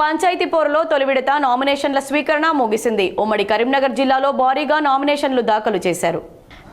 పంచాయతీ పోరులో తొలి విడత నామినేషన్ల స్వీకరణ ముగిసింది. ఉమ్మడి కరీంనగర్ జిల్లాలో భారీగా నామినేషన్లు దాఖలు చేశారు.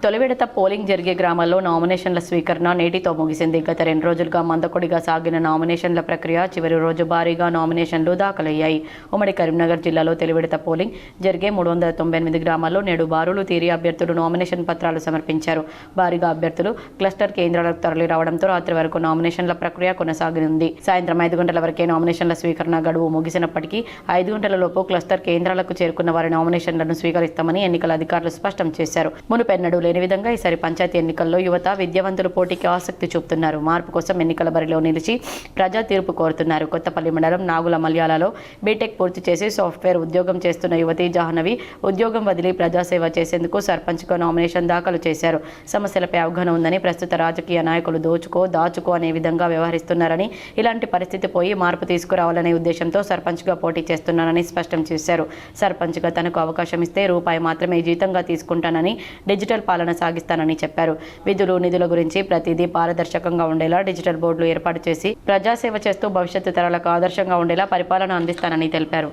తొలి విడత పోలింగ్ జరిగే గ్రామాల్లో నామినేషన్ల స్వీకరణ నేటితో ముగిసింది. గత రెండు రోజులుగా మందకొడిగా సాగిన నామినేషన్ల ప్రక్రియ చివరి రోజు భారీగా నామినేషన్లు దాఖలయ్యాయి. ఉమ్మడి కరీంనగర్ జిల్లాలో తొలి విడత పోలింగ్ జరిగే మూడు వందల తొంభై ఎనిమిది గ్రామాల్లో నేడు బారులు తీరి అభ్యర్థులు నామినేషన్ పత్రాలు సమర్పించారు. భారీగా అభ్యర్థులు క్లస్టర్ కేంద్రాలకు తరలి రావడంతో రాత్రి వరకు నామినేషన్ల ప్రక్రియ కొనసాగనుంది. సాయంత్రం ఐదు గంటల వరకే నామినేషన్ల స్వీకరణ గడువు ముగిసినప్పటికీ ఐదు గంటలలోపు క్లస్టర్ కేంద్రాలకు చేరుకున్న వారి నామినేషన్లను స్వీకరిస్తామని ఎన్నికల అధికారులు స్పష్టం చేశారు. మునుపెన్నడూ లేని విధంగా ఈసారి పంచాయతీ ఎన్నికల్లో యువత విద్యావంతులు పోటీకి ఆసక్తి చూపుతున్నారు. మార్పు కోసం ఎన్నికల బరిలో నిలిచి ప్రజా తీర్పు కోరుతున్నారు. కొత్తపల్లి మండలం నాగుల మల్యాలలో బీటెక్ పూర్తి చేసి సాఫ్ట్వేర్ ఉద్యోగం చేస్తున్న యువతి జాహ్నవి ఉద్యోగం వదిలి ప్రజాసేవ చేసేందుకు సర్పంచ్గా నామినేషన్ దాఖలు చేశారు. సమస్యలపై అవగాహన ఉందని ప్రస్తుత రాజకీయ నాయకులు దోచుకో దాచుకో అనే విధంగా వ్యవహరిస్తున్నారని ఇలాంటి పరిస్థితి పోయి మార్పు తీసుకురావాలనే ఉద్దేశంతో సర్పంచ్గా పోటీ చేస్తున్నానని స్పష్టం చేశారు. సర్పంచ్గా తనకు అవకాశం ఇస్తే రూపాయి మాత్రమే జీతంగా తీసుకుంటానని డిజిటల్ పాలన సాగిస్తానని చెప్పారు. విధులు నిధుల గురించి ప్రతిదీ పారదర్శకంగా ఉండేలా డిజిటల్ బోర్డులు ఏర్పాటు చేసి ప్రజాసేవ చేస్తూ భవిష్యత్తు తరాలకు ఆదర్శంగా ఉండేలా పరిపాలన అందిస్తానని తెలిపారు.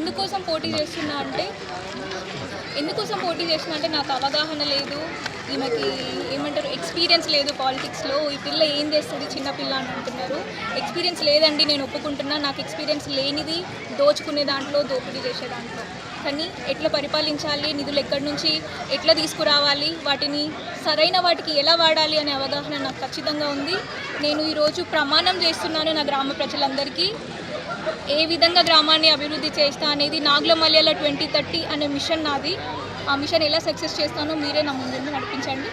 ఎందుకోసం పోటీ చేస్తున్నా అంటే ఎందుకోసం పోటీ చేసిన అంటే నాకు అవగాహన లేదు. ఈమెకి ఏమంటారు ఎక్స్పీరియన్స్ లేదు పాలిటిక్స్లో ఈ పిల్ల ఏం చేస్తుంది చిన్నపిల్ల అని అంటున్నారు ఎక్స్పీరియన్స్ లేదండి నేను ఒప్పుకుంటున్నా. నాకు ఎక్స్పీరియన్స్ లేనిది దోచుకునే దాంట్లో దోపిడీ చేసే దాంట్లో. కానీ ఎట్లా పరిపాలించాలి నిధులు ఎక్కడి నుంచి ఎట్లా తీసుకురావాలి వాటిని సరైన వాటికి ఎలా వాడాలి అనే అవగాహన నాకు ఖచ్చితంగా ఉంది. నేను ఈరోజు ప్రమాణం చేస్తున్నాను నా గ్రామ ప్రజలందరికీ. ఏ విధంగా గ్రామాన్ని అభివృద్ధి చేస్తా అనేది నాగుల మల్యాల ట్వంటీ థర్టీ అనే మిషన్ నాది. ఆ మిషన్ ఎలా సక్సెస్ చేస్తానో మీరే నా ముందు నడిపించండి.